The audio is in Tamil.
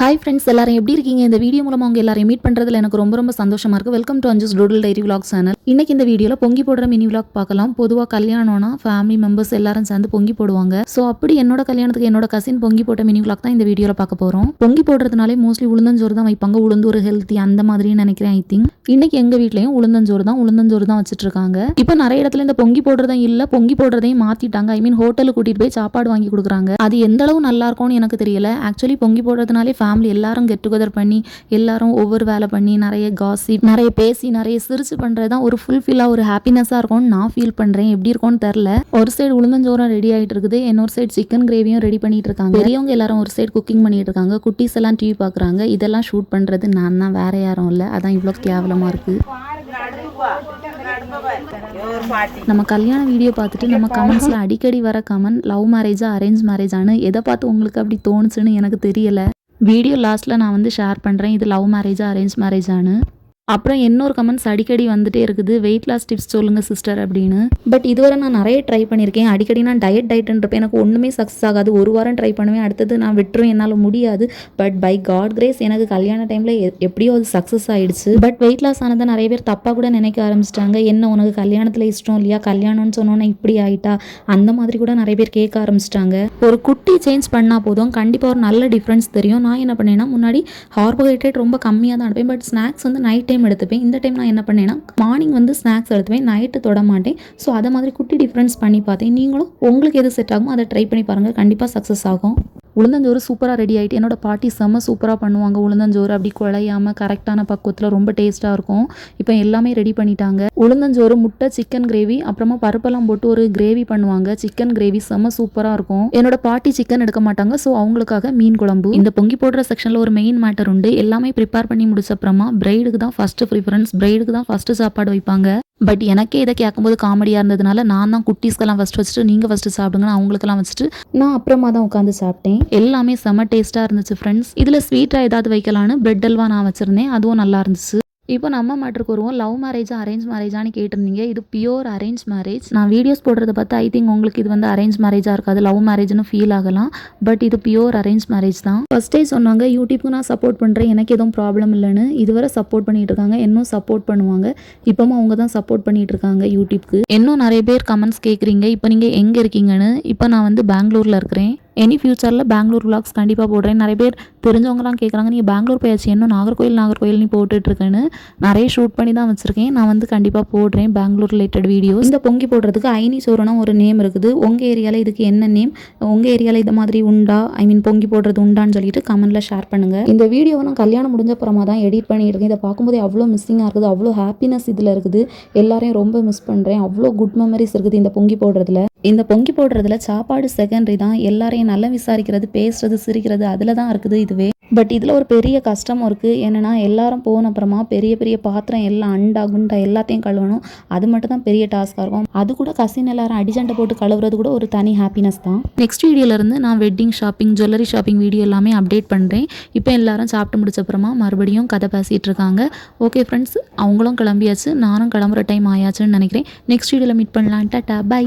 ஹாய் ஃப்ரெண்ட்ஸ் எல்லாரும் எப்படி இருக்கீங்க? இந்த வீடியோ மூலமாக உங்க எல்லாரையும் மீட் பண்ணுறதுல எனக்கு ரொம்ப ரொம்ப சந்தோஷமாக இருக்குது welcome to Anju's doodle diary vlog channel இன்னைக்கு இந்த வீடியோவில் பொங்கி போடுற மினி vlog பார்க்கலாம். பொதுவாக கல்யாணம்னா ஃபேமிலி மெம்பர்ஸ் எல்லாரும் சேர்ந்து பொங்கி போடுவாங்க. ஸோ அப்படி என்னோட கல்யாணத்துக்கு என்னோட கசின் பொங்கி போட்ட மினி vlog தான் இந்த வீடியோவில் பார்க்க போகிறோம் பொங்கி போடுறதுனாலே மோஸ்ட்லி உளுந்தஞ்சோறு தான் வைப்பாங்க. உளுந்து ஒரு ஹெல்த்தி அந்த மாதிரி நினைக்கிறேன் ஐ திங்க் இன்னைக்கு எங்கள் வீட்லையும் உளுந்தஞ்சோறு தான் உளுந்தஞ்சோறு தான் வச்சுட்டு இருக்காங்க. இப்போ நிறைய இடத்துல இந்த பொங்கி போடுறதும் இல்லை பொங்கி போடுறதையும் மாற்றிட்டாங்க ஐ மீன் ஹோட்டலுக்கு கூட்டிகிட்டு போய் சாப்பாடு வாங்கி கொடுக்குறாங்க. அது எந்த அளவு நல்லா இருக்கும்னு எனக்கு தெரியல. ஆக்சுவலி பொங்கி போடுறதுனாலே ஃபேமிலி எல்லாரும் கெட் டுகெதர் பண்ணி எல்லாரும் ஒவ்வொரு வேலை பண்ணி நிறைய காசி நிறைய பேசி நிறைய சிரிச்சு பண்ணுறது தான் ஒரு ஃபுல்ஃபில்லாக ஒரு ஹாப்பினஸாக இருக்கும்னு நான் ஃபீல் பண்ணுறேன் எப்படி இருக்கும்னு தெரில ஒரு சைடு உளுந்தஞ்சோரம் ரெடி ஆகிட்டு இருக்குது. இன்னொரு சைடு சிக்கன் கிரேவியும் ரெடி பண்ணிட்டு இருக்காங்க. பெரியவங்க எல்லாரும் ஒரு சைடு குக்கிங் பண்ணிட்டு இருக்காங்க. குட்டீஸ் எல்லாம் டிவி பார்க்குறாங்க. இதெல்லாம் ஷூட் பண்ணுறது நான் தான். வேற யாரும் இல்லை. அதான் இவ்வளோ கேவலமாக இருக்குது நம்ம கல்யாண வீடியோ பார்த்துட்டு நம்ம கமெண்ட்ஸில் அடிக்கடி வர கமெண்ட் லவ் மேரேஜா அரேஞ்ச் மேரேஜான்னு எதை பார்த்து உங்களுக்கு அப்படி தோணுச்சுன்னு எனக்கு தெரியலை. வீடியோ லாஸ்ட்டில் நான் வந்து ஷேர் பண்ணுறேன் இது லவ் மேரேஜா அரேஞ்ச் மேரேஜான்னு அப்புறம் இன்னொரு கமெண்ட்ஸ் அடிக்கடி வந்துட்டே இருக்குது. வெயிட் லாஸ் டிப்ஸ் சொல்லுங்கள் சிஸ்டர் அப்படின்னு. பட் இதுவரை நான் நிறைய ட்ரை பண்ணியிருக்கேன். அடிக்கடி நான் டயட் டயட்ன்றப்ப எனக்கு ஒன்றுமே சக்ஸஸ் ஆகாது. ஒரு வாரம் ட்ரை பண்ணுவேன் அடுத்தது நான் விட்டுருவேன் என்னால் முடியாது. பட் பை காட் கிரேஸ் எனக்கு கல்யாண டைமில் எப்படியோ அது சக்ஸஸ் ஆயிடுச்சு. பட் வெயிட் லாஸ் ஆனதை நிறைய பேர் தப்பாக கூட நினைக்க ஆரம்பிச்சிட்டாங்க. என்ன உனக்கு கல்யாணத்தில் இஷ்டம் இல்லையா? கல்யாணம்னு சொன்னோன்னே இப்படி ஆயிட்டா? அந்த மாதிரி கூட நிறைய பேர் கேட்க ஆரம்பிச்சிட்டாங்க. ஒரு குட்டி சேஞ்ச் பண்ணால் போதும். கண்டிப்பாக ஒரு நல்ல டிஃப்ரென்ஸ் தெரியும். நான் என்ன பண்ணேன்னா முன்னாடி கார்போஹைட்ரேட் ரொம்ப கம்மியாக தான் அனுப்பேன் பட் ஸ்நாக்ஸ் வந்து நைட் டைம் எடுத்துப்பேன். இந்த டைம் நான் என்ன பண்ணேன்னா மார்னிங் வந்து ஸ்நாக்ஸ் எடுத்துப்பேன். நைட்டு தொட மாட்டேன். ஸோ அதை மாதிரி குட்டி டிஃப்ரென்ஸ் பண்ணி பார்த்தேன். நீங்களும் உங்களுக்கு எது செட் ஆகுமோ அதை ட்ரை பண்ணி பாருங்கள் கண்டிப்பாக சக்ஸஸ் ஆகும். உளுந்தஞ்சோறு சூப்பராக ரெடி ஆகிட்டு என்னோட பாட்டி செம்ம சூப்பராக பண்ணுவாங்க உளுந்தஞ்சோறு. அப்படி குழையாமல் கரெக்டான பக்குவத்தில் ரொம்ப டேஸ்ட்டாக இருக்கும். இப்போ எல்லாமே ரெடி பண்ணிட்டாங்க. உளுந்தஞ்சோறு முட்டை சிக்கன் கிரேவி அப்புறமா பருப்பெல்லாம் போட்டு ஒரு கிரேவி பண்ணுவாங்க. சிக்கன் கிரேவி செம்ம சூப்பராக இருக்கும். என்னோட பாட்டி சிக்கன் எடுக்க மாட்டாங்க. ஸோ அவங்களுக்காக மீன் குழம்பு. இந்த பொங்கி போடுற செக்ஷனில் ஒரு மெயின் மேட்டர் உண்டு. எல்லாமே ப்ரிப்பேர் பண்ணி முடிச்ச அப்புறமா பிரைடுக்கு தான் ஃபஸ்ட்டு ப்ரிஃபரன்ஸ் பிரைடுக்கு தான் ஃபஸ்ட்டு சாப்பாடு வைப்பாங்க. பட் எனக்கே இதை கேட்கும்போது காமெடியாக இருந்ததுனால நான் தான் குட்டீஸ்க்கெல்லாம் ஃபஸ்ட் வச்சுட்டு நீங்கள் ஃபஸ்ட்டு சாப்பிடுங்கன்னு அவங்களுக்கெல்லாம் வச்சுட்டு நான் அப்புறமா தான் உட்காந்து சாப்பிட்டேன். எல்லாமே செம்ம டேஸ்ட்டாக இருந்துச்சு ஃப்ரெண்ட்ஸ் இதில் ஸ்வீட்டாக ஏதாவது வைக்கலான்னு பிரெட் அல்வா நான் வச்சுருந்தேன். அதுவும் நல்லா இருந்துச்சு. இப்போ நம்ம மேட்ருக்கு வருவோம். லவ் மேரேஜா அரேஞ்ச் மேரேஜான்னு கேட்டிருந்தீங்க. இது பியூர் அரேஞ்ச் மேரேஜ் நான் வீடியோஸ் போடுறத பார்த்து ஐ திங்க் உங்களுக்கு இது வந்து அரேஞ்ச் மேரேஜாக இருக்காது. லவ் மேரேஜ்னு ஃபீல் ஆகலாம். பட் இது பியூர் அரேஞ்ச் மேரேஜ் தான். ஃபஸ்ட்டே சொன்னாங்க யூடியூப்க்கு நான் சப்போர்ட் பண்ணுறேன் எனக்கு எதுவும் ப்ராப்ளம் இல்லைன்னு. இதுவரை சப்போர்ட் பண்ணிட்டு இருக்காங்க. இன்னும் சப்போர்ட் பண்ணுவாங்க. இப்போவும் அவங்க தான் சப்போர்ட் பண்ணிட்டு இருக்காங்க யூடியூப்க்கு இன்னும் நிறைய பேர் கமெண்ட்ஸ் கேட்குறீங்க இப்போ நீங்கள் எங்கே இருக்கீங்கன்னு? இப்போ நான் வந்து பெங்களூரில் இருக்கிறேன். எனி ஃபியூச்சரில் பெங்களூர் விளாக்ஸ் கண்டிப்பாக போடுறேன். நிறைய பேர் தெரிஞ்சவங்கலாம் கேட்குறாங்க நீங்கள் பெங்களூர் போயாச்சு இன்னும் நாகர்கோயில் நாகர்கோயில் நீ போட்டுட்ருக்கேன்னு? நிறைய ஷூட் பண்ணி தான் வச்சுருக்கேன். நான் வந்து கண்டிப்பாக போடுறேன் பெங்களூர் ரிலேட்டட் வீடியோஸ் இந்த பொங்கி போடுறதுக்கு ஐனி சோறுனா ஒரு நேம் இருக்குது. உங்கள் ஏரியாவில் இதுக்கு என்ன நேம் உங்கள் ஏரியாவில் இந்த மாதிரி உண்டா? ஐ மீன் பொங்கி போடுறது உண்டான்னு சொல்லிட்டு கமெண்ட்டில் ஷேர் பண்ணுங்கள் இந்த வீடியோவை நான் கல்யாணம் முடிஞ்ச அப்புறமா தான் எடிட் பண்ணியிருக்கேன். இதை பார்க்கும்போது அவ்வளோ மிஸ்ஸிங்காக இருக்குது. அவ்வளோ ஹாப்பினஸ் இதில் இருக்குது. எல்லாரையும் ரொம்ப மிஸ் பண்ணுறேன் அவ்வளோ குட் மெமரிஸ் இருக்குது இந்த பொங்கி போடுறதுல. இந்த பொங்கி போடுறதுல சாப்பாடு செகண்டரி தான். எல்லாரையும் நல்லா விசாரிக்கிறது பேசுறது சிரிக்கிறது அதில் தான் இருக்குது இதுவே. பட் இதில் ஒரு பெரிய கஷ்டமும் இருக்குது என்னென்னா எல்லாரும் போன அப்புறமா பெரிய பெரிய பாத்திரம் எல்லாம் அண்டா குண்டா எல்லாத்தையும் கழுவணும். அது மட்டும் தான் பெரிய டாஸ்காக இருக்கும். அது கூட கசின் எல்லாரும் அடிஜெண்டை போட்டு கழுவுறது கூட ஒரு தனி ஹாப்பினஸ் தான். நெக்ஸ்ட் வீடியோலேருந்து நான் wedding shopping jewellery shopping video எல்லாமே அப்டேட் பண்ணுறேன் இப்போ எல்லாரும் சாப்பிட்டு முடிச்ச அப்புறமா மறுபடியும் கதை பேசிகிட்டு இருக்காங்க. ஓகே ஃப்ரெண்ட்ஸ் அவங்களும் கிளம்பியாச்சு. நானும் கிளம்புற டைம் ஆயாச்சுன்னு நினைக்கிறேன். நெக்ஸ்ட் வீடியோவில் மீட் பண்ணலான்ட்டா டா பை